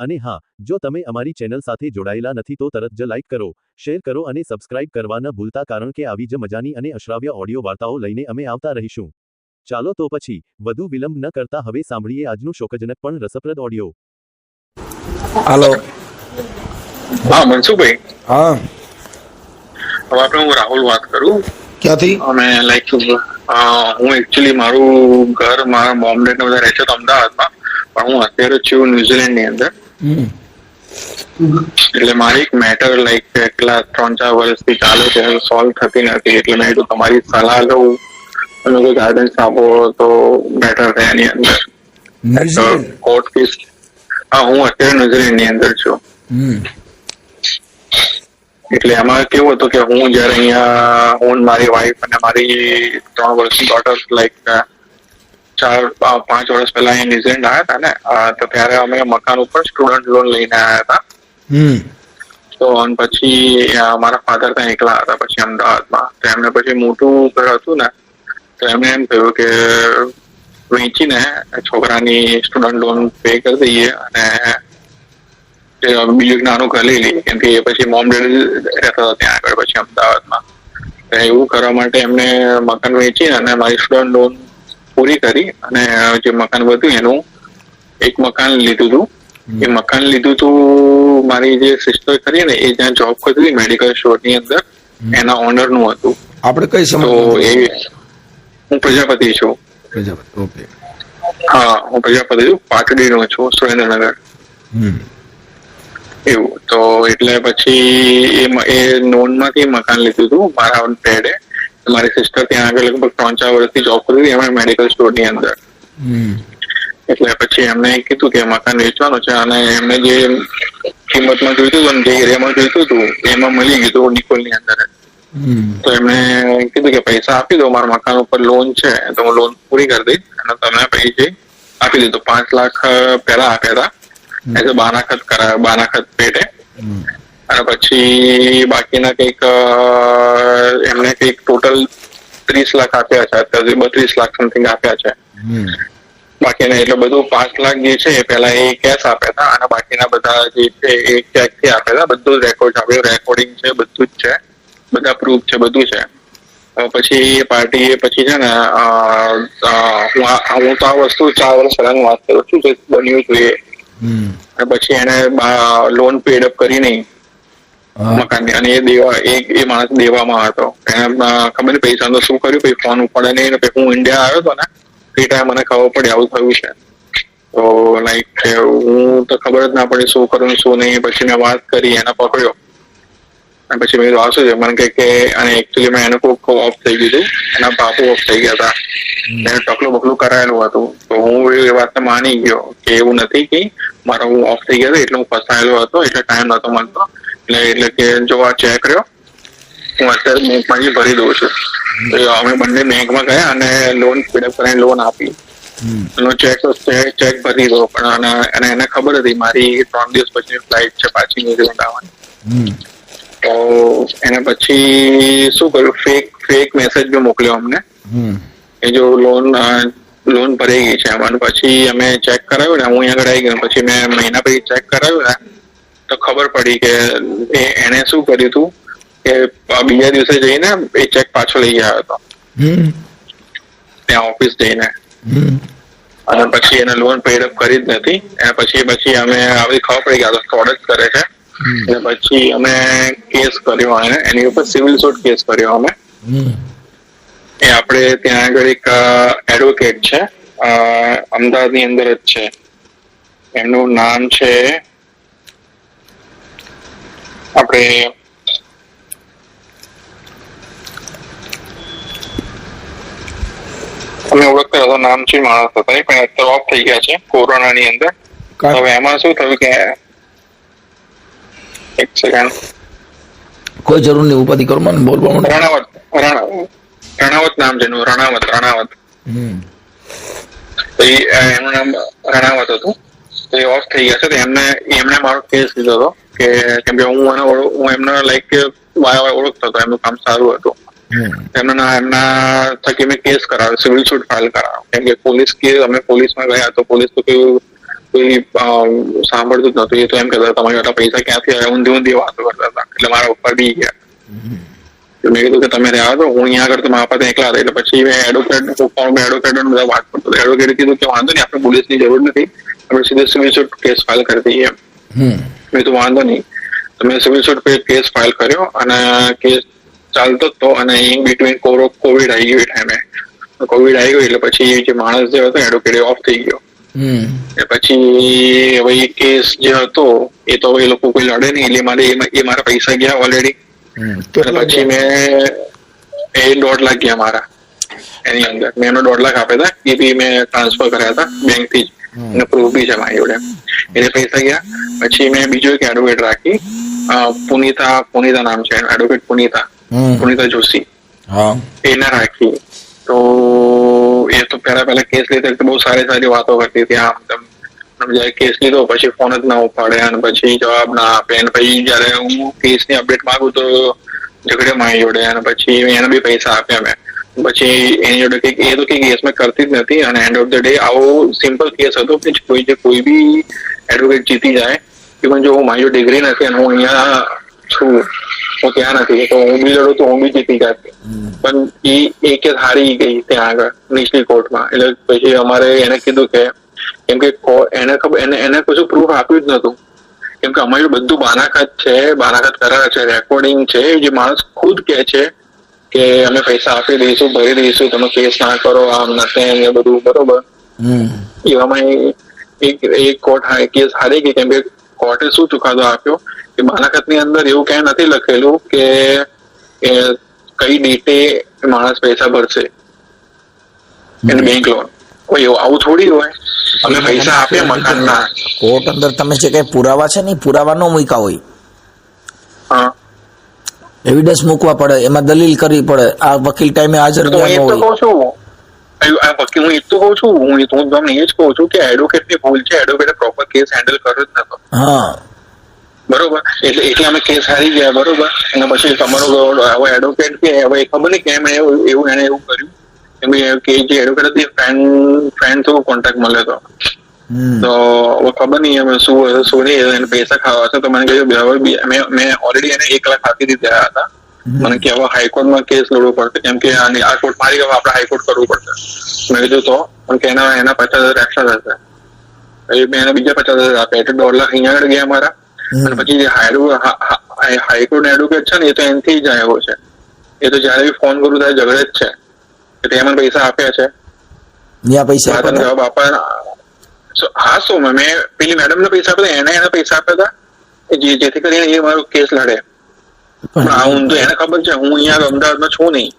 અને હા જો તમે અમારી ચેનલ સાથે જોડાયેલા નથી તો તરત જ લાઇક કરો શેર કરો અને સબસ્ક્રાઇબ કરવા ન ભૂલતા કારણ કે આવી જ મજાની અને અશ્રાવ્ય ઓડિયો વાર્તાઓ લઈને અમે આવતા રહીશું. ચાલો તો પછી વધુ વિલંબ ન કરતા હવે સાંભળીએ આજનું શોકજનક પણ રસપ્રદ ઓડિયો. હાલો હા મનસુખભાઈ. હા. હવે આપણે હું રાહુલ વાત કરું? ક્યાંથી? અમે લાઈક હું એકચ્યુઅલી મારું ઘર મારા મોમ ડેડ ને બધા રહે છે તો અમદાવાદમાં પણ હું અત્યારે છું ન્યુઝીલેન્ડની અંદર. એટલે મારી એક મેટર લાઈક કેટલા ત્રણ ચાર વર્ષથી ચાલે છે સોલ્વ થતી નથી. એટલે મેં કીધું તમારી સલાહ લઉં અને કોઈ ગાઈડન્સ આપો તો બેટર રહે એની અંદર. કોર્ટ કેસ હા હું અત્યારે ન્યુઝીલેન્ડની અંદર છું. એટલે એમાં કેવું હતું કે હું જયારે અહીંયા હું મારી વાઈફ અને મારી ત્રણ વર્ષની ડોટર લાઈક ચાર પાંચ વર્ષ પહેલા અહીંયા ન્યુઝીલેન્ડ આવ્યા હતા ને? તો ત્યારે અમે મકાન ઉપર સ્ટુડન્ટ લોન લઈને આવ્યા હતા. હમ. તો પછી મારા ફાધર ત્યાં એકલા હતા પછી અમદાવાદમાં. તો એમને પછી મોટું ઘર હતું ને તો એમને એમ થયું કે વેચીને છોકરાની સ્ટુડન્ટ લોન પે કરી દઈએ અને બીજું નાનું ઘર લઈ લઈએ. કેમ કે એ પછી મોમ ડેડી રહેતા હતા ત્યાં આગળ પછી અમદાવાદમાં. તો એવું કરવા માટે એમને મકાન વેચી અને મારી સ્ટુડન્ટ લોન પૂરી કરી અને જે મકાન વધ્યું એનું એક મકાન લીધું હતું એ મકાન લીધું હતું મારી જે સિસ્ટર કરી ને એ જ્યાં જોબ કરતી મેડિકલ સ્ટોરની અંદર એના ઓનરનું હતું. આપણે કઈ તો સમજ એ હું પ્રજાપતિ છું. પ્રજાપતિ ઓકે. હા હું પ્રજાપતિ છું. પાટડી નો છું સુરેન્દ્રનગર. એવું. તો એટલે પછી એ નોનમાંથી મકાન લીધું હતું મારા ડેડે મારી સિસ્ટર ત્યાં આગળ લગભગ ત્રણ ચાર વર્ષથી જોબ કરતી હતી એમણે મેડિકલ સ્ટોરની અંદર. એટલે પછી એમને કીધું કે મકાન વેચવાનું છે અને એમને જે કિંમતમાં જોઈતું હતું જે એરિયામાં જોઈતું હતું એમાં મળી ગયું નિકોલની અંદર. તો એમને કીધું કે પૈસા આપી દો મારા મકાન ઉપર લોન છે તો હું લોન પૂરી કરી દઈશ અને તમને પૈસે આપી દીધું પાંચ લાખ પહેલા આપ્યા હતા. એટલે બાનાખત કરાયો બાનાખત પેટે. અને પછી બાકીના કંઈક એમને કંઈક ટોટલ ત્રીસ લાખ આપ્યા છે અત્યારે બત્રીસ લાખ સમથિંગ આપ્યા છે. બાકીના એટલે બધું પાંચ લાખ જે છે એ પહેલા એ કેશ આપ્યા હતા અને બાકીના બધા જે છે એ ચેકથી આપ્યા હતા. બધું રેકોર્ડ આપ્યું રેકોર્ડિંગ છે બધું જ છે. બધા પ્રૂફ છે બધું છે. પછી એ પાર્ટી એ પછી છે ને હું તો આ વસ્તુ ચાર વર્ષ પહેલાની વાત કરું છું જે બન્યું હતું એ. પછી એને લોન પેડ અપ કરી નહીં. મકાનની અને એ દેવા એ એ માણસ દેવામાં હતો. એને ખબર પૈસા તો શું કર્યું પછી ફોન ઉપાડે નહીં. પછી હું ઇન્ડિયા આવ્યો હતો ને એ ટાઈમ મને ખબર પડી આવું થયું છે. તો લાઈક હું તો ખબર જ ના પડી શું કરું શું નહીં. પછી મેં વાત કરી એને પકડ્યો. અને પછી મેં આ શું છે? મને કે અને એકચુઅલી મેં એનું કોક ઓફ થઈ ગયું હતું. એના બાપુ ઓફ થઈ ગયા હતા. એને ટકલું બકલું કરાયેલું હતું. તો હું એ વાતને માની ગયો કે એવું નથી કે મારો હું ઓફ થઈ ગયો હતો એટલે હું ફસાયેલો હતો એટલે ટાઈમ નતો મળતો. એટલે એટલે કે જો આ ચેક રહ્યો હું અત્યારે બેંકમાંથી ભરી દઉં છું. તો અમે બંને બેંકમાં ગયા અને લોન પીડઅપ કરીને લોન આપી. એનો ચેક ચેક ભરી દો પણ અને- એને ખબર હતી મારી ત્રણ દિવસ પછી ફ્લાઇટ છે પાછી ન્યુઝીલેન્ડ આવવાની તો એને પછી શું કર્યું? ફેક ફેક મેસેજ બી મોકલ્યો અમને. એ જો લોન લોન ભરાઈ ગઈ છે એમાં. પછી અમે ચેક કરાવ્યું ને હું અહીંયા આગળ આવી ગયો પછી મેં મહિના પછી ચેક કરાવ્યું ને તો ખબર પડી કે એને શું કર્યું હતું કે બીજા દિવસે જઈને એ ચેક પાછો લઈ આવ્યો હતો. ત્યાં ઓફિસ જઈને. અને પછી એને લોન પેડ અપ કરી જ નથી. અને પછી પછી અમે આવી ખબર પડી ગયા ફ્રોડ જ કરે છે. અને પછી અમે કેસ કર્યો એને. એની ઉપર સિવિલ સુટ કેસ કર્યો અમે. એ આપણે ત્યાં આગળ એક એડવોકેટ છે. અ, અમદાવાદની અંદર જ છે. એમનું નામ છે આપણે અમે ઓળખતા હતા નામચીન માણસ હતા એ પણ અત્યારે ઓફ થઈ ગયા છે કોરોનાની અંદર. કા- હવે એમાં શું થયું કે એક સેકન્ડ કોઈ જરૂર નહીં ઉપાધિ કરો મને બોલવા માંડો રણાવત રણાવત નામ છે એનું રણાવત રણાવત. હમ. તો એમનું નામ રણાવત હતું. તો એ ઓફ થઈ ગયા છે તો એમને એમણે મારો કેસ લીધો હતો. કે કેમ કે હું એને હું એમને લાઈક વાય વાય ઓળખતો હતો એમનું કામ સારું હતું. એમના એમના થકી મેં કેસ કરાવ્યો સિવિલ સુટ ફાઇલ કરાવ્યો. કેમ કે પોલીસ કે અમે પોલીસમાં ગયા તો પોલીસ તો કોઈ કોઈ સાંભળતું જ નતું એ તો એમ કહેતા તમારી આટલા પૈસા ક્યાંથી આવ્યા? ઊંધી ઊંધી વાતો કરતા હતા. એટલે મારા ઉપર બી ગયા. મેં કીધું કે તમે રહ્યા તો હું અહીંયા આગળ તો મારા પાસે એકલા હતા. એટલે પછી મેં એડવોકેટ ફોર્મ એડવોકેટ બધા વાત કરતો એડવોકેટ કીધું કે વાંધો નહીં આપણે પોલીસની જરૂર નથી. આપણે સીધે સિવિલ સુટ કેસ ફાઇલ કરી દઈએ મેં તો વાંધો નહીં. તો મેં સિવિલ સુટ પર કેસ ફાઇલ કર્યો અને કેસ ચાલતો હતો અને ઇન બિટવીન કોવિડ આવી ગયો એ ટાઈમે કોવિડ આવી ગયો એટલે પછી જે માણસ જે હતો એડવોકેટ ઓફ થઈ ગયો. હમ. પછી હવે એ કેસ જે હતો એ તો એ લોકો કોઈ લડે નહીં એટલે મારે એમાં- એ મારા પૈસા ગયા ઓલરેડી પછી મેં એ દોઢ લાખ ગયા મારા. એની અંદર. મેં એનો દોઢ લાખ આપ્યા હતા એ બી મેં ટ્રાન્સફર કર્યા હતા બેંકથી જ. અને પ્રૂફ બી છે મારી જોડે. એને પૈસા ગયા પછી મેં બીજો એક એડવોકેટ રાખી. પુનિતા પુનિતા નામ છે એડવોકેટ પુનિતા. પુનિતા જોશી. એને રાખી. તો એ તો પહેલા પહેલા કેસ લીધે બહુ સારી સારી વાતો કરતી હતી. આમ અને કેસ લીધો પછી ફોન જ ના ઉપાડે અને પછી જવાબ ના આપે. અને પછી જયારે હું કેસની અપડેટ માંગુ તો ઝઘડે મારી જોડે. અને પછી એને બી પૈસા આપ્યા મેં. પછી એની જોડે કંઈક એ તો કંઈક કેસમાં કરતી જ નથી અને એન્ડ ઓફ ધ ડે આવો સિમ્પલ કેસ હતો કે કોઈ જે કોઈ બી એડવોકેટ જીતી જાય ઇવન જો હું મારી જો ડિગ્રી નથી અને હું અહીંયા છું હું ત્યાં નથી તો હું બી લડું તો હું બી જીતી જાત. પણ એ એ કેસ હારી ગઈ ત્યાં આગળ નીચલી કોર્ટમાં એટલે પછી અમારે એને કીધું કે કેમ કે એને ખબર એને એને કશું પ્રૂફ આપ્યું જ નતું કેમ કે અમારું બધું બાનાખત છે બાનાખત કરાર છે રેકોર્ડિંગ છે જે માણસ ખુદ કે છે કે અમે પૈસા આપી દઈશું ભરી દઈશું તમે કેસ ના કરો આમ નથી એ બધું બરોબર? એવામાં એક એક કોર્ટ કેસ હારી ગઈ કેમ કે કોર્ટે શું ચુકાદો આપ્યો? કે બાલાખતની અંદર એવું ક્યાંય નથી લખેલું કે કઈ ડેટે માણસ પૈસા ભરશે. એને બેંક લોન કોઈ એવું આવું થોડી હોય. અમે પૈસા આપ્યા મકાનના કોર્ટ અંદર તમે જે કઈ પુરાવા છે ને પુરાવા નો મૂકા હોય. હા. એવિડન્સ મૂકવા પડે એમાં દલીલ કરવી પડે. આ વકીલ ટાઈમે હાજર તો હું એ તો હોય. કહું છું. આ- વકીલ હું એ તો કહું છું. હું હું તમને એ જ કહું છું કે એડવોકેટની ભૂલ છે. એડવોકેટ પ્રોપર કેસ હેન્ડલ કર્યો જ નતો. હા. બરોબર? એટલે એટલે અમે કેસ હારી ગયા બરોબર? અને પછી તમારો હવે એડવોકેટ કે હવે ખબર નહીં કેમ એવું એવું એને એવું કર્યું. કે જે એડવોકેટ હતી ફ્રેન્ડ ફ્રેન્ડ થ્રુ કોન્ટેક્ટ મળ્યો હતો. તો હવે ખબર નહીં અમે શું શું નહીં એને પૈસા ખાવા છે તો મને કહ્યું હવે બી- મેં ઓલરેડી એને એક લાખ આપી દીધા હતા મને કે હવે હાઈકોર્ટમાં કેસ લડવો પડશે કેમ કે આની આ કોર્ટ મારી ગયો આપણે હાઈકોર્ટ કરવું પડશે મેં કીધું તો પણ કે એના એના પચાસ હજાર એક્સ્ટ્રા થશે પછી મેં એને બીજા પચાસ હજાર આપ્યા એટલે દોઢ લાખ અહીંયા આગળ ગયા મારા અને પછી જે હાઈકોર્ટ એડવોકેટ છે ને એ તો એનથી જ આવ્યો છે એ તો જયારે બી ફોન કરું ત્યારે ઝઘડે જ છે કે તે મને પૈસા આપ્યા છે પૈસા જવાબ આપવા સો- હા શું મેં પેલી મેડમ ને પૈસા આપ્યા એને એને પૈસા આપ્યા હતા જે જેથી કરીને એ મારો કેસ લડે. પણ આ હું તો એને ખબર છે હું અહીંયા અમદાવાદમાં છું નહીં.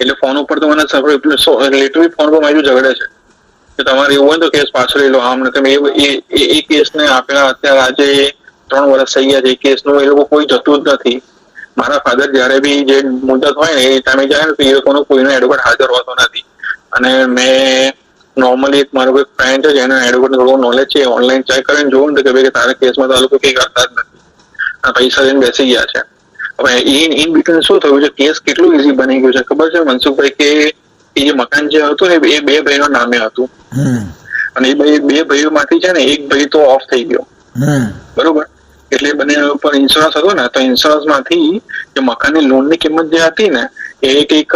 એટલે ફોન ઉપર તો મને લિટરલી ફોન પર મારું ઝઘડે છે. કે તમારે એવું હોય તો કેસ પાછો લઈ લો. આમ ને તમે એ એ એ કેસને આપેલા અત્યારે આજે ત્રણ વર્ષ થઈ ગયા છે. એ કેસનું એ લોકો કોઈ જતું જ નથી. મારા ફાધર જ્યારે બી જે મુદત હોય ને એ ટાઈમે જાય ને તો એ લોકોનો કોઈનો એડવોકેટ હાજર હોતો નથી. અને મેં નોર્મલી એક મારો કોઈ ફ્રેન્ડ છે જેને એડવોકેટ થોડું નોલેજ છે ઓનલાઈન ચેક કરીને જોવું ને કે ભાઈ તારા કેસમાં તો આ લોકો કઈ કરતા જ નથી. આ પૈસા લઈને બેસી ગયા છે. હવે ઇન ઇન બિટવીન શું થયું છે? કેસ કેટલું ઇઝી બની ગયું છે? ખબર છે મનસુખભાઈ કે એ જે મકાન જે હતું ને એ બે ભાઈઓ નામે હતું. અને એ બે બે ભાઈઓમાંથી છે ને એક ભાઈ તો ઓફ થઈ ગયો. હમ. બરોબર? એટલે બંને ઉપર ઇન્સ્યોરન્સ હતો ને તો ઇન્સ્યોરન્સમાંથી જે મકાનની લોનની કિંમત જે હતી ને એ કંઈક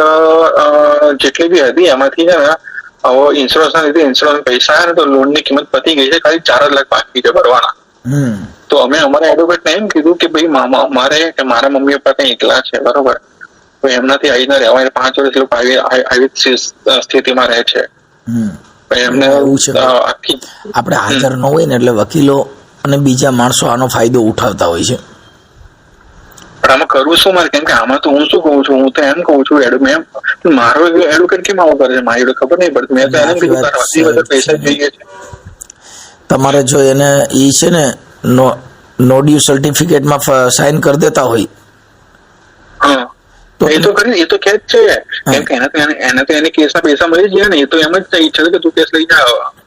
જેટલી બી હતી એમાંથી છે ને હવે ઇન્સ્યોરન્સ ના લીધે ઇન્સ્યોરન્સ પૈસા આવ્યા ને તો લોનની કિંમત પતી ગઈ છે ખાલી ચાર લાખ બાકી છે ભરવાના. તો અમે અમારા એડવોકેટને એમ કીધું કે ભાઈ મામા મારે કે મારા મમ્મી પપ્પા કઈ એકલા છે બરોબર? તો એમનાથી આવીને રહેવા પાંચ વર્ષ લોકો આવી સ્થિતિમાં રહે છે. એમને એવું છે. આખી આપણે હાજર ન હોય ને એટલે વકીલો અને બીજા માણસો આનો ફાયદો ઉઠાવતા હોય છે. પણ આમાં કરવું શું? મારે કેમ કે આમાં તો હું શું કહું છું? હું તો એમ કહું છું એડ મેં મારો એડવોકેટ કેમ આવું કરે છે? મારી જોડે ખબર નહીં પડતી. મેં તો એને કીધું બધા પૈસા જોઈએ છે. તમારે જો એને ઈ છે ને નો નો ડ્યુ સર્ટિફિકેટમાં સાઇન કરી દેતા હોય. હા. એ તો કરી એ તો કે જ છે. કેમ કે એને તો એને- એને તો એને કેસના પૈસા મળી જ ગયા ને એ તો એમ જ ઈચ્છે છે કે તું કેસ લઈ જા.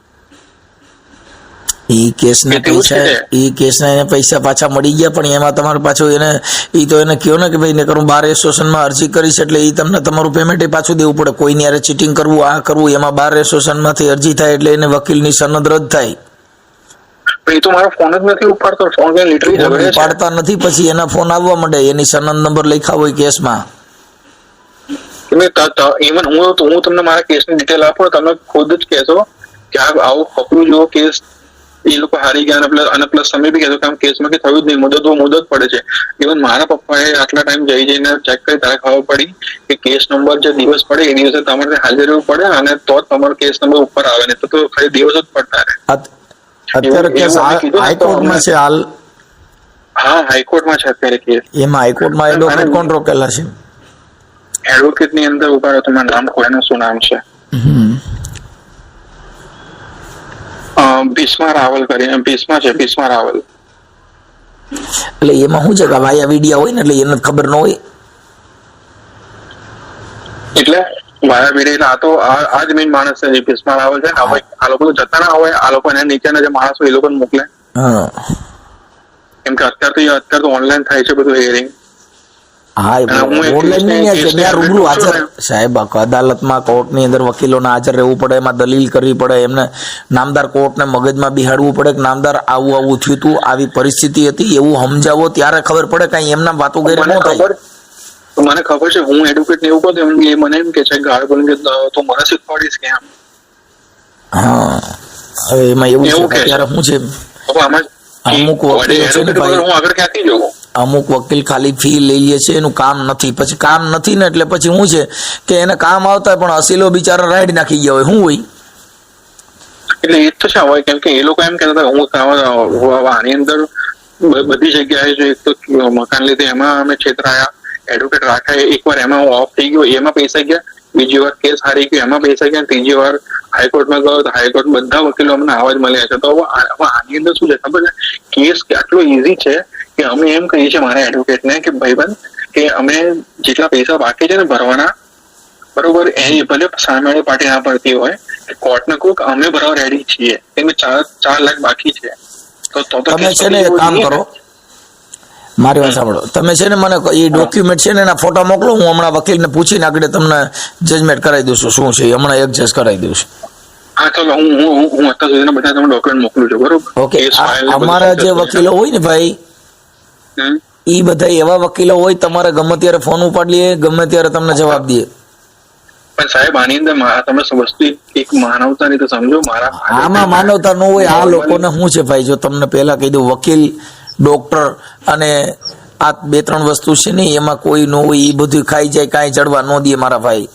એ કેસના પૈસા ઈ કેસના એને પૈસા પાછા મળી ગયા પણ એમાં તમારે પાછું એને ઈ તો એને કહો ને કે ભાઈ નકર હું બાર એસોસિએશનમાં અરજી કરીશ એટલે ઈ તમને તમારું પેમેન્ટ એ પાછું દેવું પડે. કોઈની યારે ચીટિંગ કરવું આ કરવું એમાં બાર એસોસિએશનમાંથી અરજી થાય એટલે એને વકીલની સનદ રદ થાય. એ તો મારો ફોન જ નથી ઉપાડતો. ફોન કઈ લિટરલી ઝઘડે ઉપાડતા નથી પછી એના ફોન આવવા માંડે એની સનદ નંબર લખ્યા હોય કેસમાં. ઇવન હું હું તમને મારા કેસની ડિટેલ આપું તમે ખુદ જ કહેશો કે આવું ખપરું જેવો કેસ એ લોકો હારી ગયા અને પ્લસ અને પ્લસ તમે બી કહેશો કે આમ કેસમાં કે થયું જ નહીં મુદત મુદત પડે છે. ઇવન મારા પપ્પાએ આટલા ટાઈમ જઈ જઈને ચેક કરી તારે ખબર પડી કે કેસ નંબર જે દિવસ પડે એ દિવસે તમારે હાજર રહેવું પડે અને તો જ તમારો કેસ નંબર ઉપર આવે ને તો તો ખાલી દિવસ જ પડતા રહે. અત્યારે કેસ હાઈકોર્ટમાં છે હાલ? હા હાઈકોર્ટમાં છે અત્યારે કેસ એમાં હાઈકોર્ટમાં એડવોકેટ કોણ રોકેલા છે? એડવોકેટની અંદર ઊભા તમારું નામ કોઈનું શું નામ છે? હમ. ભીષ્મા રાવલ કરીને ભીષ્મા છે ભીષ્મા રાવલ. એટલે એમાં શું છે કે વાયા વિડિયા હોય ને એટલે એને ખબર ન હોય? એટલે વાયા વિડિયા આ તો આ જ મેઇન માણસ છે ભીષ્મા રાવલ છે ને આ લોકો તો જતા ના હોય આ લોકો એના નીચેના જે માણસો એ લોકોને મોકલે. હા. કેમ કે અત્યારે તો અત્યારે તો ઓનલાઈન થાય છે બધું હિયરિંગ હા અને હું એક ઓનલાઈન છે ત્યાં રૂબરૂ હાજર સાહેબ અદાલતમાં કોર્ટની અંદર વકીલોને હાજર રહેવું પડે એમાં દલીલ કરવી પડે એમને નામદાર કોર્ટને મગજમાં બિહાડવું પડે કે નામદાર આવું આવું થયું હતું આવી પરિસ્થિતિ હતી એવું સમજાવો ત્યારે ખબર પડે કાંઈ એમના વાતો ગેર મને ન થાય. ખબર મને ખબર છે હું એડવોકેટ ને એવું કહું એ મને એમ કે છે ગાળ કે તું મને શીખવાડીશ કે આમ. હા હવે એમાં એવું છે ત્યારે શું છે? અમુક હું આગળ ક્યાંથી જવું અમુક વકીલ ખાલી ફી લઈ લે છે, એનું કામ નથી. પછી કામ નથી ને એટલે પછી શું છે કે એને કામ આવતા પણ અસીલો બિચારા રાઈડ નાખી ગયા હોય. શું હોય? એટલે એ તો શા હોય કેમ કે એ લોકો એમ કહેતા હતા હું આની અંદર બધી જગ્યાએ જો એક તો મકાન લીધે એમાં અમે છેતરાયા એડવોકેટ રાખ્યા એકવાર એમાં હું ઓફ થઈ ગયો, એમાં પૈસા ગયા, બીજી વાર કેસ હારી ગયો, એમાં પૈસા ગયા, ત્રીજી વાર હાઈકોર્ટમાં ગયો, તો હાઈકોર્ટ બધા વકીલો અમને આવા જ મળ્યા છે. તો આની અંદર શું છે ખબર છે? કેસ આટલો ઈઝી છે કે અમે એમ કહીએ છીએ મારા એડવોકેટને કે ભાઈબંધ કે અમે જેટલા પૈસા બાકી છે ને ભરવાના બરોબર એની ભલે સામે પાર્ટી ના પડતી હોય કોર્ટને કહું કે અમે ભરવા રેડી છીએ એમને ચાર ચાર લાખ બાકી છે. તો તો તમે છે ને કામ કરો. મારી વાત સાંભળો. તમે છે ને મને એ ડોક્યુમેન્ટ છે ને એના ફોટા મોકલો હું હમણાં વકીલને પૂછીને આગળ તમને જજમેન્ટ કરાવી દઉં છું શું છે હમણાં હમણાં એડજસ્ટ કરાવી દઉં છું. હા ચલો હું હું હું- હું અત્યાર સુધીના બધા તમને ડોક્યુમેન્ટ મોકલું છું બરોબર? ઓકે અમારા જે વકીલો હોય ને ભાઈ. એ બધા એવા વકીલો હોય તમારે ગમે ત્યારે ફોન ઉપાડી લે ગમે ત્યારે તમને જવાબ દે પણ સાહેબ આની અંદર તમે વસ્તુ એક- માનવતા ની તો સમજો મારા આમાં માનવતા ન હોય આ લોકોને શું છે ભાઈ? જો તમને પહેલા કહી દઉં વકીલ ડોક્ટર અને આ બે ત્રણ વસ્તુ છે ને એમાં કોઈ ન હોય એ બધું ખાઈ જાય કાંઈ ચડવા ન દે મારા ભાઈ.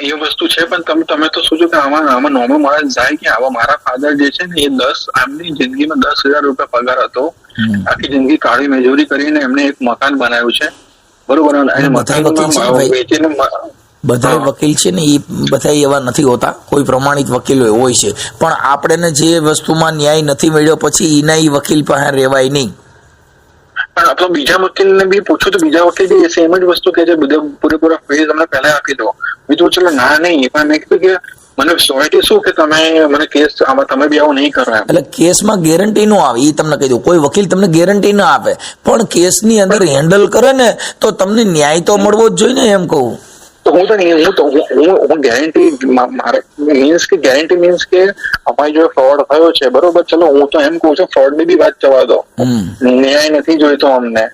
એ વસ્તુ છે પણ તમે તમે તો શું છો કે આમાં આમાં નોર્મલ માણસ જાય કે આવા મારા ફાધર જે છે ને એ દસ આમની જિંદગીમાં દસ હજાર રૂપિયા પગાર હતો. આખી જિંદગી કાળી મજૂરી કરીને એમને એક મકાન બનાવ્યું છે. બરોબર અને બધા વકીલ છે ને મકાનમાં વેચીને બધા વકીલ છે ને એ બધા એવા નથી હોતા. કોઈ પ્રમાણિત વકીલો હોય છે. પણ આપણને જે વસ્તુમાં ન્યાય નથી મળ્યો પછી એના એ વકીલ પાસે રહેવાય નહીં. પણ આપણે બીજા વકીલને બી પૂછું તો બીજા વકીલ બી સેમ જ વસ્તુ કે છે. બધા પૂરેપૂરા ફેઝ તમને પહેલા આપી દો. બીજું ચલો ના નહીં. પણ મેં કીધું કે મને શ્યોરિટી શું કે તમે મને કેસ આમાં તમે બી આવું નહીં કરો એટલે કેસમાં ગેરંટી નો આવે એ તમને કહી દઉં. કોઈ વકીલ તમને ગેરંટી ના આપે. પણ કેસની અંદર હેન્ડલ કરે ને તો તમને ન્યાય તો મળવો જ જોઈએ ને એમ કહું. તો હું તો નહીં હું તો હું હું- ગેરંટી મારે મીન્સ કે ગેરંટી મીન્સ કે અમારી જોડે ફ્રોડ થયો છે બરોબર? ચલો હું તો એમ કહું છું ફ્રોડની બી વાત જવા દો. ન્યાય નથી જોઈતો અમને.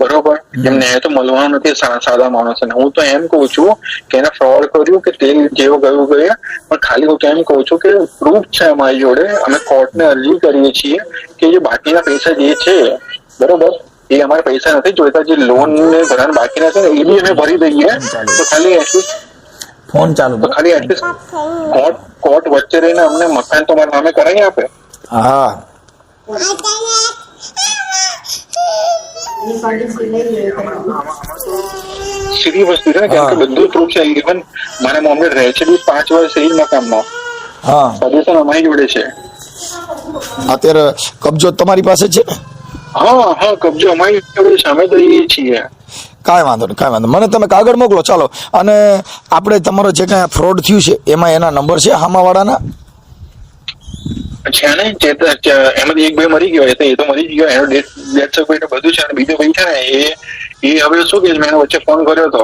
બરોબર? એમ એ તો મળવાનું નથી સાદા માણસોને. હું તો એમ કહું છું કે એને ફ્રોડ કર્યું કે તેલ જેવો ગયું ગયા પણ ખાલી હું તો એમ કહું છું કે પ્રૂફ છે અમારી જોડે. અમે કોર્ટને અરજી કરીએ છીએ કે જે બાકીના પૈસા જે છે બરોબર? એ અમારે પૈસા નથી જોઈતા. જે લોન ને ભરવાના બાકીના છે ને એ બી અમે ભરી દઈએ. તો ખાલી એટલીસ્ટ ફોન ચાલુ તો ખાલી એટલીસ્ટ કોર્ટ કોર્ટ વચ્ચે રહીને અમને મકાન તો મારા નામે કરાવી આપે? હા. સીધી વસ્તુ છે ને કેમ કે બધું પ્રૂફ છે ઇવન મારા મમ્મી રહે છે બી પાંચ વર્ષ એ જ મકાનમાં. હા. સજેશન અમારી જોડે છે. અત્યારે કબજો તમારી પાસે છે? ને હા હા કબજો અમારી જોડે છે. અમે દઈએ છીએ. કાંઈ વાંધો નહીં કાંઈ વાંધો મને તમે કાગળ મોકલો ચાલો. અને આપણે તમારો જે કાંઈ ફ્રોડ થયું છે એમાં એના નંબર છે હામાવાળાના? છે ને? જે એમાંથી એક ભાઈ મરી ગયો એ તો એ તો મરી જ ગયો એનો ડેથ સર્ટિફિકેટ બધું છે અને બીજો ભાઈ છે ને એ એ હવે શું કે મેં એને વચ્ચે ફોન કર્યો હતો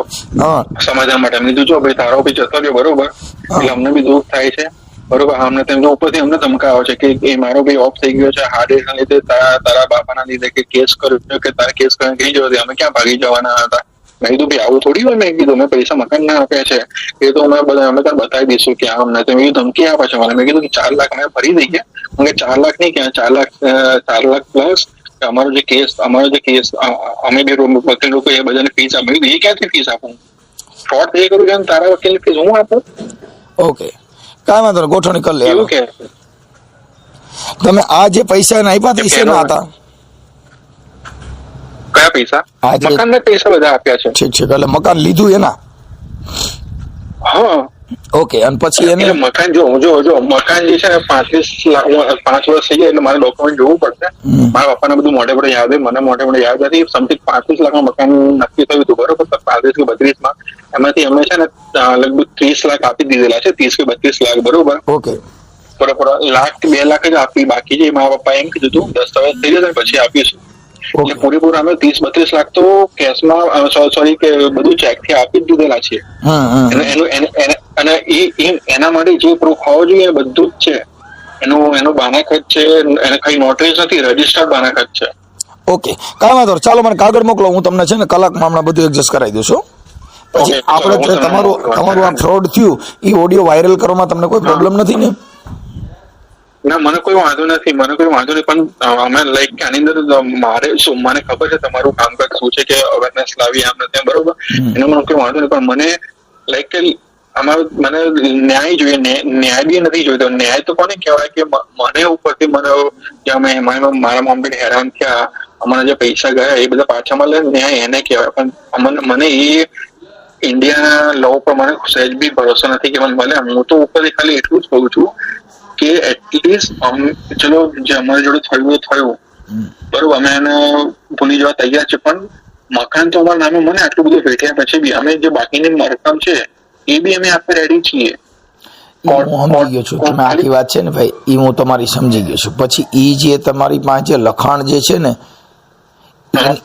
સમાધાન માટે. મેં કીધું જો ભાઈ તારો ભાઈ જતો રહ્યો બરોબર. એટલે અમને બી દુઃખ થાય છે. બરોબર અમને તેમ ઉપરથી અમને ધમકાવો છે કે એ મારો ભાઈ ઓફ થઈ ગયો છે હાર્ટ એટના લીધે તારા તારા બાપાના લીધે કે કેસ કર્યો કે તારા કેસ કરીને કઈ જવા અમે ક્યાં ભાગી જવાના હતા? મેં કીધું ભાઈ આવું થોડી હોય મેં કીધું. મેં પૈસા મકાન ના આપ્યા છે. એ તો અમે બધા અમે તને બતાવી દઈશું કે આમ ને તેમ એવી ધમકી આપે છે મને. મેં કીધું કે ચાર લાખ અમે ભરી દઈએ. હું કે ચાર લાખ નહીં ક્યાં? ચાર લાખ અ, ચાર લાખ પ્લસ અમારો જે કેસ અમારો જે કેસ અમે બે રૂમ વકીલ લોકો એ બધાને ફીસ આપે. મેં કીધું, એ ક્યાંથી ફીસ આપું ફ્રોડ થઈ કરું છે અને તારા વકીલની ફીસ હું આપું? ઓકે કાંઈ વાંધો નહીં ગોઠવણી કરી લે એવું કે? તમે આ જે પૈસા એને આપ્યા હતા એ શેના હતા? કયા પૈસા? મકાન ના પૈસા બધા આપ્યા છે. ઠીક છે એટલે મકાન લીધું એના? હા. ઓકે અને પછી એને મકાન જો જો જો મકાન જે છે ને પાંત્રીસ લાખ પાંચ વર્ષ થઈ ગયા એટલે મારે ડોક્યુમેન્ટ જોવું પડશે. મારા પપ્પાને બધું મોઢે મોટે યાદ હોય મને મોટે મોટે યાદ નથી સમથિંગ પાંત્રીસ લાખમાં મકાન નક્કી થયું હતું બરોબર? પાંત્રીસ કે બત્રીસમાં એમાંથી અમે છે ને લગભગ ત્રીસ લાખ આપી દીધેલા છે ત્રીસ કે બત્રીસ લાખ બરોબર? ઓકે. બરોબર લાખ બે લાખ જ આપી બાકી જે મારા પપ્પા એમ કીધું હતું દસ્તાવેજ થઈ જશે પછી આપીશું. ઓકે પૂરેપૂરા અમે ત્રીસ બત્રીસ લાખ તો કેશમાં સોરી કે બધું ચેકથી આપી જ દીધેલા છે. અને એ એના માટે જે પ્રૂફ હોવો જોઈએ એ બધું જ છે. એનું એનું બાનાખત છે એને કઈ નોટરીઝ નથી રજીસ્ટર્ડ બાનાખત છે. ઓકે કાંઈ વાંધો ચાલો મને કાગળ મોકલો હું તમને છે ને કલાકમાં હમણાં બધું એડજસ્ટ કરાવી દઉં છું. પછી આપણે તમારું તમારું આ ફ્રોડ થયું એ ઓડિયો વાયરલ કરવામાં તમને કોઈ પ્રોબ્લેમ નથી ને? ના મને કોઈ વાંધો નથી મને કોઈ વાંધો નહીં પણ અમે લાઈક કે આની અંદર મારે શું મને ખબર છે તમારું કામકાજ શું છે કે અવેરનેસ લાવી આમ નથી બરોબર? એનો મને કોઈ વાંધો નહીં પણ મને લાઈક કે અમારો મને ન્યાય જોઈએ ન્યાય બી નથી જોઈતો. ન્યાય તો કોને કહેવાય કે મને ઉપરથી મને જે અમે મારા મમ્મી હેરાન થયા અમારા જે પૈસા ગયા એ બધા પાછા મળે ન્યાય એને કહેવાય. પણ અમને મને એ ઇન્ડિયાના લો પર મને સહેજ બી ભરોસો નથી કે મને મળે. હું તો ઉપરથી ખાલી એટલું જ કહું છું કે એટલીસ્ટ ચલો જે અમારી જોડે થયું થયું. બરોબર અમે એને ભૂલી જવા તૈયાર છે પણ મકાન તો અમારા નામે મને આટલું બધું વેઠ્યા પછી બી. અમે જે બાકીની રકમ છે એ બી અમે આપવા રેડી છીએ. હું સમજી ગયો છું. તમે આખી વાત છે ને ભાઈ એ હું તમારી સમજી ગયો છું. પછી એ જે તમારી પાસે લખાણ જે છે ને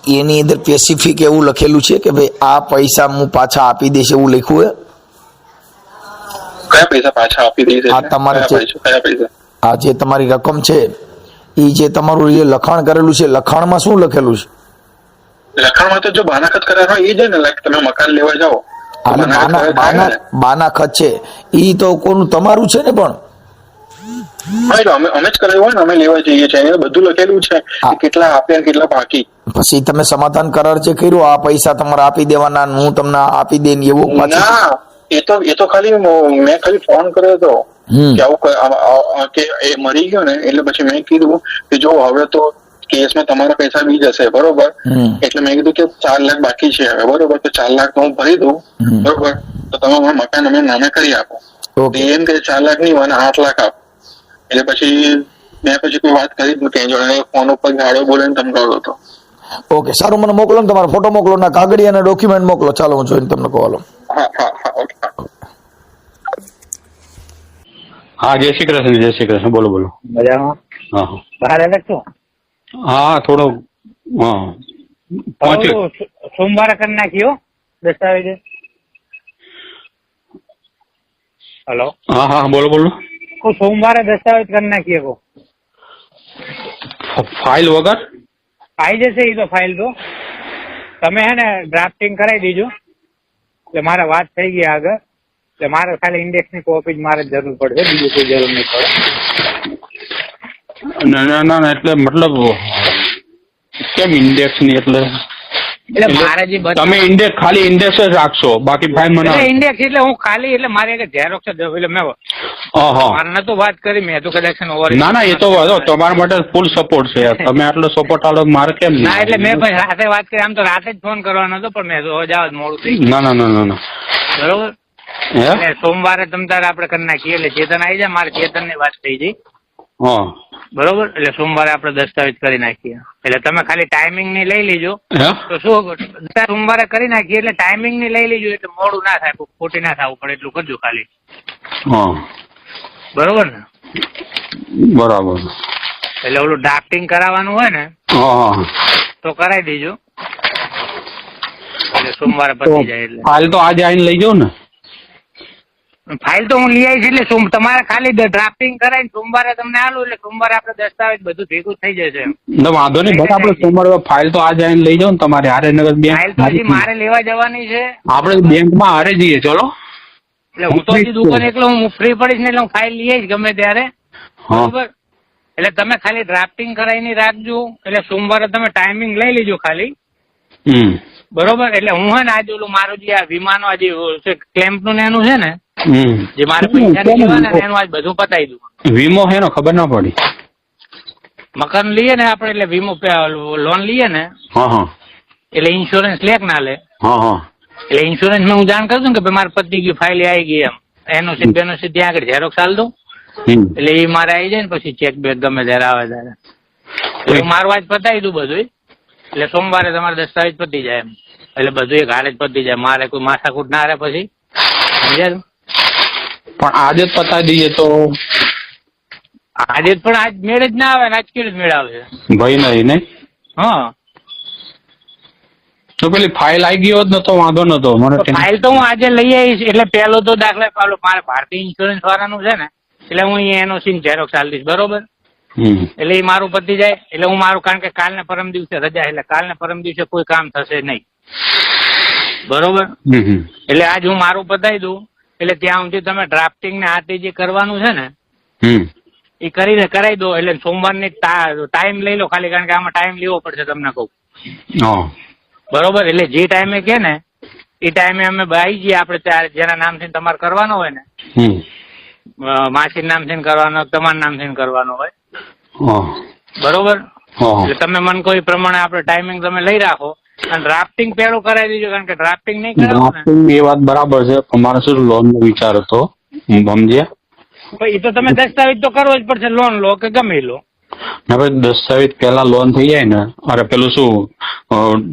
એની અંદર સ્પેસિફિક એવું લખેલું છે કે ભાઈ આ પૈસા હું પાછા આપી દઈશ એવું લખ્યું કયા પૈસા પાછા આપી દઈ આ તમારે કયા જે- પૈસા કયા પૈસા? આ જે તમારી રકમ છે એ જે તમારું જે લખાણ કરેલું છે લખાણમાં શું લખેલું છે? લખાણમાં તો જો બાનાખત કરાર હોય એ જ ને લાઈક તમે મકાન લેવા જાઓ. બાનાખત છે. એ તો કોનું તમારું છે ને પણ? અમે અમે જ કરાવ્યું હોય ને અમે લેવા જઈએ છીએ. બધું લખેલું છે. કેટલા આપ્યા કેટલા બાકી. પછી તમે સમાધાન કરાર છે કર્યું આ પૈસા તમારે આપી દેવાના હું તમને આપી દે ને એવું ના એ તો એ તો ખાલી મેં ખાલી ફોન કર્યો હતો કે આવું ક- એ મરી ગયો ને એટલે પછી મેં કીધું કે જો હવે તો કેસમાં તમારા પૈસા બી જશે બરોબર? એટલે મેં કીધું કે ચાર લાખ બાકી છે હવે બરોબર? તો ચાર લાખ હું ભરી દઉં બરોબર? તો તમે અમારું મકાન અમે નામે કરી આપો. તો એમ કે ચાર લાખ નહીં મને આઠ લાખ આપો. એટલે પછી મેં પછી કોઈ વાત કરી જ નથી. જોડે ફોન ઉપર ગાળો બોલીને ધમકાવતો હતો. ઓકે સારું મને મોકલો ને તમારો ફોટો મોકલો ના કાગળી અને ડોક્યુમેન્ટ મોકલો. ચાલો હું જોઈને તમને કહો હા હા. હા જય શ્રી કૃષ્ણ જય શ્રી કૃષ્ણ. બોલો બોલો. મજામાં? હા. બહાર આવ્યા છો હા થોડો હા. સોમવારે કરી નાખ્યો દસ્તાવેજ. હેલો? હા હા બોલો બોલો. હું સોમવારે દસ્તાવેજ કરી નાખીએ કો? ફાઇલ વગર? આવી જશે એ તો ફાઇલ તો. તમે હે ને ડ્રાફ્ટિંગ કરાવી દીજો. એટલે મારે વાત થઈ ગઈ આગળ. એટલે મારે ખાલી ઇન્ડેક્સની કોપી જ મારે જરૂર પડશે બીજું કોઈ જરૂર નહીં પડે. ના ના ના એટલે મતલબ કેમ ઇન્ડેક્સની એટલે? એટલે મારે જે તમે ઇન્ડેક્સ ખાલી ઇન્ડેક્સ જ રાખશો બાકી ભાઈ મને ઇન્ડેક્સ એટલે હું ખાલી એટલે મારે એક ઝેરોક્સ જ એટલે મેં મારે નતું વાત કરી મેં તો કદાચ ઓવર ના ના એ તો વાંધો તમારા માટે ફૂલ સપોર્ટ છે તમે આટલો સપોર્ટ આલો મારે કેમ ના એટલે મેં પછી રાતે વાત કરી આમ તો રાતે જ ફોન કરવાનો હતો પણ મેં તો જાવ મોડું થઈ ના ના ના ના. બરોબર? એટલે સોમવારે તમ તારે આપણે કરી નાખીએ. એટલે ચેતન આવી જાય મારે ચેતનની વાત થઈ જઈ બરોબર? એટલે સોમવારે આપણે દસ્તાવેજ કરી નાખીએ. એટલે તમે ખાલી ટાઈમિંગની લઈ લેજો. તો શું સોમવારે કરી નાખીએ એટલે ટાઈમિંગની લઈ લેજો એટલે મોડું ના થાય ખોટી ના થવું પડે એટલું કરજો ખાલી. હા. બરોબર ને? બરાબર. એટલે ઓલું ડ્રાફ્ટિંગ કરાવવાનું હોય ને તો કરાવી દેજો. એટલે સોમવારે પતી જાય એટલે. હાલ તો આજે આવીને લઈ જાઉં ને. ફાઇલ તો હું લઈ આવીશ એટલે સોમ તમારે ખાલી ડ્રાફ્ટિંગ કરાવીને સોમવારે તમને આલું એટલે સોમવારે આપણે દસ્તાવેજ બધું ભેગું થઈ જશે ના વાંધો નહીં ભલે આપણે સોમવારે ફાઇલ તો આજે આવીને લઈ જાઉં ને તમારે હારે નગર ફાઇલ મારે લેવા જવાની છે. આપણે બેંકમાં હારે જઈએ ચલો. એટલે હું તો હજી દુકાન એકલો હું ફ્રી પડીશ ને એટલે હું ફાઇલ લઈ આવીશ ગમે ત્યારે. બરોબર? એટલે તમે ખાલી ડ્રાફ્ટિંગ કરાવીને રાખજો. એટલે સોમવારે તમે ટાઈમિંગ લઈ લેજો ખાલી. બરોબર? એટલે હું હે ને આજે ઓલું મારું જે આ વીમાનો આજે ક્લેમ્પનું એનું છે ને જે મારે પૈસા લેવાના ને એનું આજ બધું પતાવી દઉં. વીમો હે ને ખબર ના પડી. મકાન લઈએ ને આપણે એટલે વીમો લોન લઈએ ને હા હા. એટલે ઇન્સ્યોરન્સ લે કે ના લે? હા હા. એટલે ઇન્સ્યોરન્સ હું જાણ કરું છું કે ભાઈ મારે પતી ગયું ફાઇલ આવી ગઈ એમ. એનઓસી બેનોસી ત્યાં આગળ ઝેરોક્ષ આલ દઉં. એટલે એ મારે આવી જાય ને પછી ચેક બેક ગમે ત્યારે આવે ત્યારે. એટલે મારું આજ પતાવી દઉં બધું એટલે સોમવારે તમારે દસ્તાવેજ પતી જાય એમ. એટલે બધું એક હારે જ પતી જાય. મારે કોઈ માથાકૂટ ના રહે પછી. સમજ્યા? પણ આજે જ પતાવી દઈએ તો આજે જ પણ આજ મેળ જ ના આવે ને આજ કેવી જ મેળ આવશે ભાઈ નહીં નહીં હા. તો પેલી ફાઇલ આવી ગયો જ નતો તો વાંધો નતો. મને ફાઇલ તો હું આજે લઈ આવીશ એટલે પેલો તો દાખલા પેલો મારે ભારતીય ઇન્સ્યોરન્સ વાળાનું છે ને એટલે હું અહીંયા સીન ઝેરોક્ષ આલી દઈશ બરોબર? એટલે એ મારું પતી જાય એટલે હું મારું કારણ કે કાલને પરમ દિવસે રજા એટલે કાલને પરમ દિવસે કોઈ કામ થશે નહીં. બરોબર? એટલે આજ હું મારું પતાવી દઉં. એટલે ત્યાં સુધી તમે ડ્રાફ્ટિંગ ને આરટીજી જે કરવાનું છે ને એ કરીને કરાવી દો. એટલે સોમવારની ટાઈમ લઈ લો ખાલી કારણ કે આમાં ટાઈમ લેવો પડશે તમને કહું. બરોબર? એટલે જે ટાઈમે કે ને એ ટાઈમે અમે આવી જઈએ. આપણે જેના નામથી તમારે કરવાનો હોય ને માસી નામથી કરવાનો હોય, તમારા નામથી કરવાનો હોય. બરોબર? એટલે તમે મને કોઈ પ્રમાણે આપણે ટાઈમિંગ તમે લઈ રાખો. અને ડ્રાફ્ટિંગ પહેલું કરાવી દેજો કારણ કે ડ્રાફ્ટિંગ નહીં કરાવો ડ્રાફ્ટિંગ એ વાત બરાબર છે તમારે શું લોન નો વિચાર હતો હું સમજ્યા? એ તો તમે દસ્તાવેજ તો કરવો જ પડશે લોન લો કે ગમે લો. ના ભાઈ દસ્તાવેજ પેલા લોન થઈ જાય ને અરે પેલું શું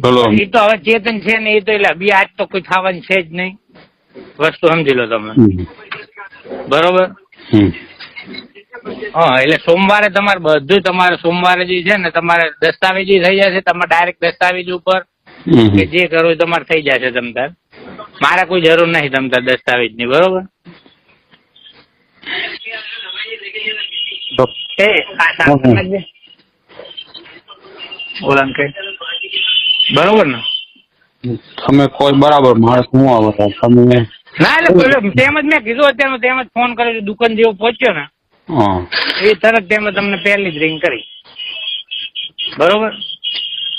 પેલો એ તો હવે ચેતન છે ને એ તો એટલે બી આજ તો કોઈ થવાની છે જ નહીં. વસ્તુ સમજી લો તમે. બરોબર? હા એટલે સોમવારે તમારે બધું તમારે સોમવારે જે છે ને તમારે દસ્તાવેજી થઈ જશે તમારે ડાયરેક્ટ દસ્તાવેજ ઉપર. કે જે કરવું તમારે થઈ જશે તમતાર. મારે કોઈ જરૂર નહીં તમતાર દસ્તાવેજની બરોબર? એ આ. બરોબર ને? તમે કોઈ બરાબર માણસ હું આવે તમે ના એટલે તેમ જ મેં કીધું અત્યારે તેમ જ ફોન કર્યો દુકાન જેવો પહોંચ્યો ને એ તરત તેમ તમને પહેલી જ રિંગ કરી. બરોબર?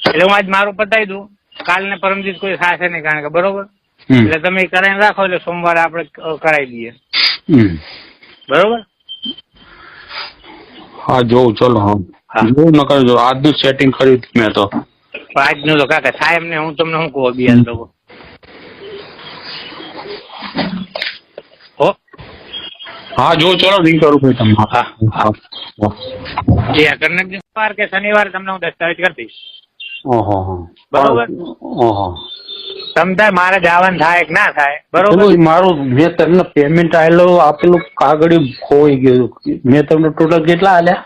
એટલે હું આજ મારું પતાવી દઉં. કાલ ને પરમ દિવસ કોઈ થશે નહીં કારણ કે બરોબર હમ, એટલે તમે એ કરાવીને રાખો એટલે સોમવારે આપણે ક- કરાવી દઈએ હમ. બરોબર હા જોઉં ચલો હા હા. જોઉં ન કરજો આજનું સેટિંગ કર્યું હતું મેં તો પણ આજનું તો કાકા થાય એમને હું તમને શું કહું અભિયાન લોકો હો હા જો ચલો રિંગ કરું ભાઈ તમને હા, હા. હા. એ કરી નાખજો વાર કે શનિવારે તમને હું દસ્તાવેજ કરી દઈશ ઓહો હો. બરોબર. ઓહો. તમતાર મારે જવાનું થાય કે ના થાય? બરોબર. મારું મેં તમને પેમેન્ટ આવેલો આપેલું કાગળ ખોઈ ગયું. મેં તમને ટોટલ કેટલા આલ્યા?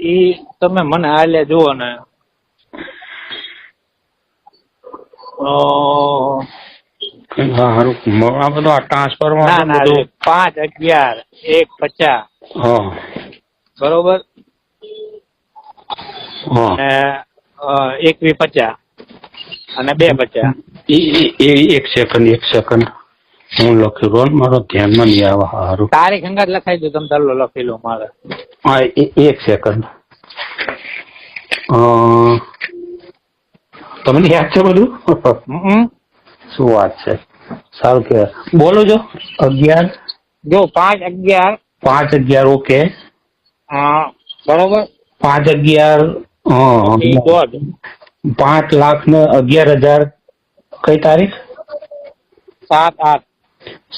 એ તમે મને હાલે જુઓ ને. આ બધું આ ટ્રાન્સફર ના ના પાંચ અગિયાર એક પચાસ. હા. બરોબર? હા. એકવી પચાસ અને બે પચાસ. એક સેકન્ડ એક સેકન્ડ હું લખી રોલ મારો ધ્યાનમાં નહીં આવે સારું તારીખ અંગાત લખાઈ દો તમે ચાલો લખી લો મારે. હા એક સેકન્ડ તમને યાદ છે બધું? હમ. શું વાત છે? સારું કે બોલો છો અગિયાર. જો પાંચ અગિયાર. પાંચ અગિયાર ઓકે. અ, બરોબર. પાંચ અગિયાર પાંચ લાખ ને અગિયાર હજાર. કઈ તારીખ? સાત આઠ.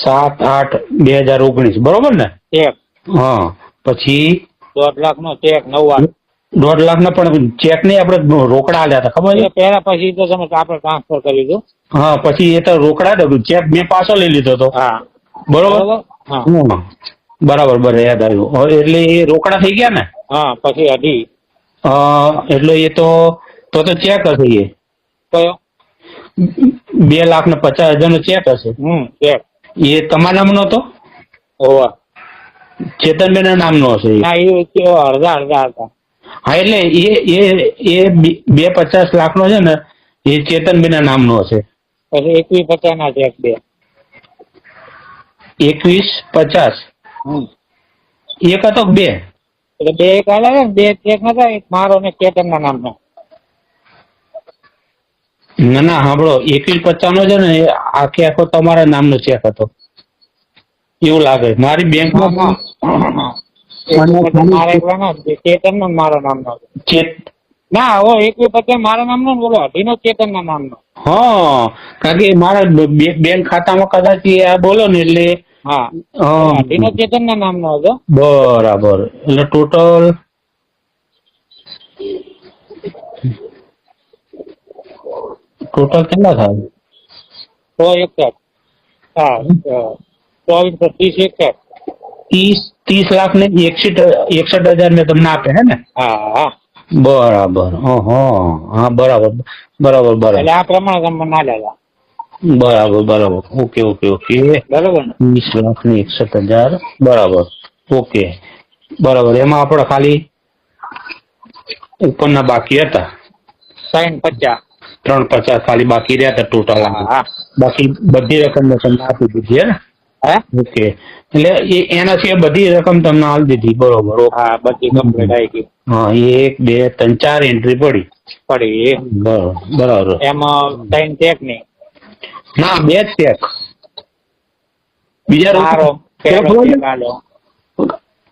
સાત આઠ બે હજાર ઓગણીસ. બરોબર ને? એક. હા. પછી? દોઢ લાખ નો ચેક નવ્વાણું દોઢ લાખ ના પણ ચેક નહીં આપણે રોકડા આલ્યા હતા. ખબર છે? પહેલા પછી તો તમે આપણે ટ્રાન્સફર કરી દો હા પછી એ તો રોકડા ચેક મેં પાછો લઈ લીધો હતો. હા. બરોબર? બરોબર? હા. બરાબર બરાબર. યાદ આવ્યું. એટલે એ રોકડા થઈ ગયા ને? હા પછી અઢી. એટલે એ તો તો તો ચેક હશે એ. કયો? બે લાખ ને પચાસ હજાર નો ચેક હશે. હમ ચેક એ તમારા નામનો હતો? હોવા. ચેતનબેન ના નામનો હશે ના એ અડધા અડધા હતા. હા એટલે એ એ એ બે- પચાસ લાખ નો છે ને એ ચેતનબેન ના નામનો હશે. પછી એકવીસ પચાસ ના ચેક બે. એકવીસ પચાસ? એક હતો બે? એટલે બે એક આલે બે ચેક નતા એક મારો ને કેતન ના નામનો ના. ના સાંભળો એકવીસ પચાસ નો છે ને આખે આખો તમારા નામનો ચેક હતો. એવું લાગે. મારી બેંકમાં મારા એકલાનો જ, ચેતન નો ને મારો નામનો ચેત ના હો એકવીસ પચાસ મારા નામનો ને બોલો અઢી નો ચેતન ના નામનો. હા કારણ કે મારા બે- બેંક ખાતામાં કદાચ એ આ બોલો ને એટલે હા. હા. અઢી નો ચેતન ના નામનો હતો. બરાબર. એટલે ટોટલ ટોટલ કેટલા થાય? સો એકસઠ. હા અ, ચોવીસો ત્રીસ એકસઠ. ત્રીસ ત્રીસ લાખ ને એકસઠ એકસઠ હજાર મેં તમને આપે હે ને? હા હા. બરાબર ઓહો હા બરાબર બરાબર બરાબર. એટલે આ પ્રમાણે તમે ના લેતા બરાબર બરાબર. Okay okay okay. બરોબર ને? વીસ લાખ ને એકસઠ હજાર. બરાબર. ઓકે. બરાબર. એમાં આપણે ખાલી ઉપરના બાકી હતા? સાઈન પચાસ. ત્રણ પચાસ ખાલી બાકી રહ્યા હતા ટોટલ હા હા. બાકી બધી રકમ મેં તમને આપી દીધી હે ને? હે? ઓકે એટલે એ એના બધી રકમ તમને આપી દીધી બરોબર હા બધી કમ્પ્લીટ આવી ગઈ. હા એક બે ત્રણ ચાર એન્ટ્રી પડી. પડી બરાબર બરાબર. એમાં સાઈન ચેકની? ના બે ચેક બીજા ચેક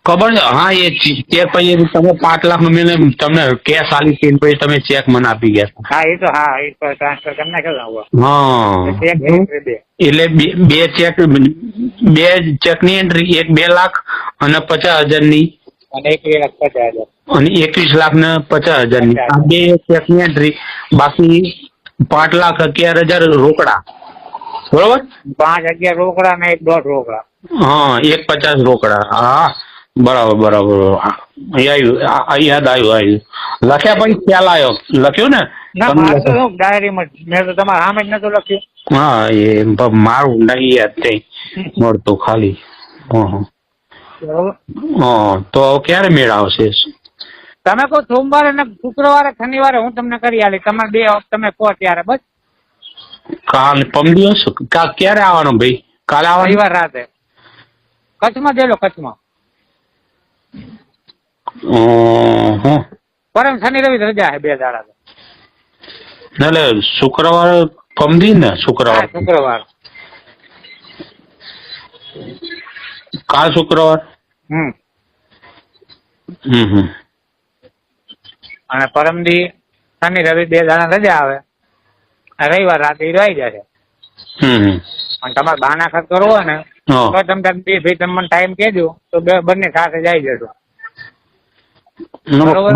ખબર છે? હા એ ચેક પછી તમે પાંચ લાખનું મેં તમને કેશ આલી હતી પછી તમે ચેક મને આપી ગયા હા એ તો હા એ તો ટ્રાન્સફર કરી નાખેલો હા. એટલે બે બે ચેક બે ચેકની એન્ટ્રી એક બે લાખ અને પચાસ હજારની અને એક લાખ પચાસ હજાર. અને એકવીસ લાખ ને પચાસ હજારની આ બે ચેકની એન્ટ્રી બાકી પાંચ લાખ અગિયાર હજાર રોકડા. બરોબર? પાંચ અગિયાર રોકડા ને એક દોઢ રોકડા. હા એક પચાસ રોકડા. હા. બરાબર બરાબર. આવ્યું યાદ આવ્યું આવ્યું લખ્યા પછી ખ્યાલ આવ્યો લખ્યું ને? ડાયરીમાં. મેં તો તમારા સામે જ નતું લખ્યું. હા એ મારું નહીં યાદ થઈ મળતું ખાલી. તો ક્યારે મેળ આવશે? તમે કહો સોમવારે ને શુક્રવારે શનિવારે હું તમને કરી આલી તમારે બે તમે કહો ત્યારે બસ. કાલ પમ દિવસ? ક્યારે આવવાનો ભાઈ? કાલે આવવાનો? રવિવાર રાતે. કચ્છમાં દેલો કચ્છમાં. પરમ શનિ રવિ રજા હે બે દાડા. એટલે શુક્રવાર પમદી ને શુક્રવાર? શુક્રવાર. કાલ શુક્રવાર? હમ. હમ અને પરમદી શનિ રવિ બે દાડા રજા આવે. રવિવાર રાતે રહી આવી જશે હમ. અને તમારે બહાના ખર્ચ કરવો હોય ને. તો તમે બે ભાઈ તમે મને ટાઈમ કહેજો તો બે બંને સાથે જઈ જશો બરોબર.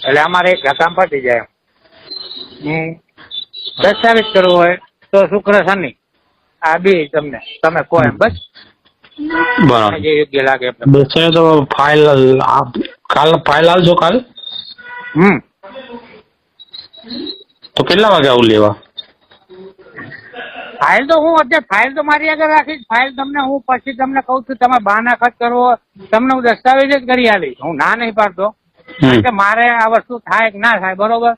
એટલે અમારે એક કામ પતી જાય. હમ. દસ્તાવેજ કરવો હોય તો શુક્ર શનિ. આ બે તમને તમે કહો એમ બસ? બરાબર. જે યોગ્ય લાગે બસ તો ફાઇલ કાલ ફાઇલ આવજો કાલ? હમ. તો કેટલા વાગે આવું લેવા? ફાઇલ તો હું અત્યારે ફાઇલ તો મારી આગળ રાખીશ. ફાઇલ તમને હું પછી તમને કહું છું તમે બહાના ખર્ચ કરવો. તમને હું દસ્તાવેજ જ કરી આવીશ હું ના નહીં પાડતો. કે મારે આ વસ્તુ થાય કે ના થાય બરોબર?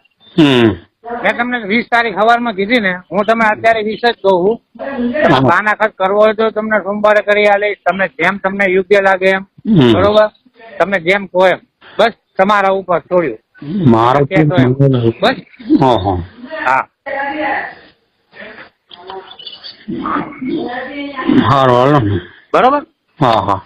મેં તમને વીસ તારીખ સવારમાં કીધી ને હું તમે અત્યારે વીસ જ કહું બહાના ખર્ચ કરવો હોય તો તમને સોમવારે કરી આલીશ તમને જેમ તમને યોગ્ય લાગે એમ. બરોબર? તમે જેમ કહો એમ. બસ તમારા ઉપર છોડ્યું. મારો હા હા. બરોબર? હા હા.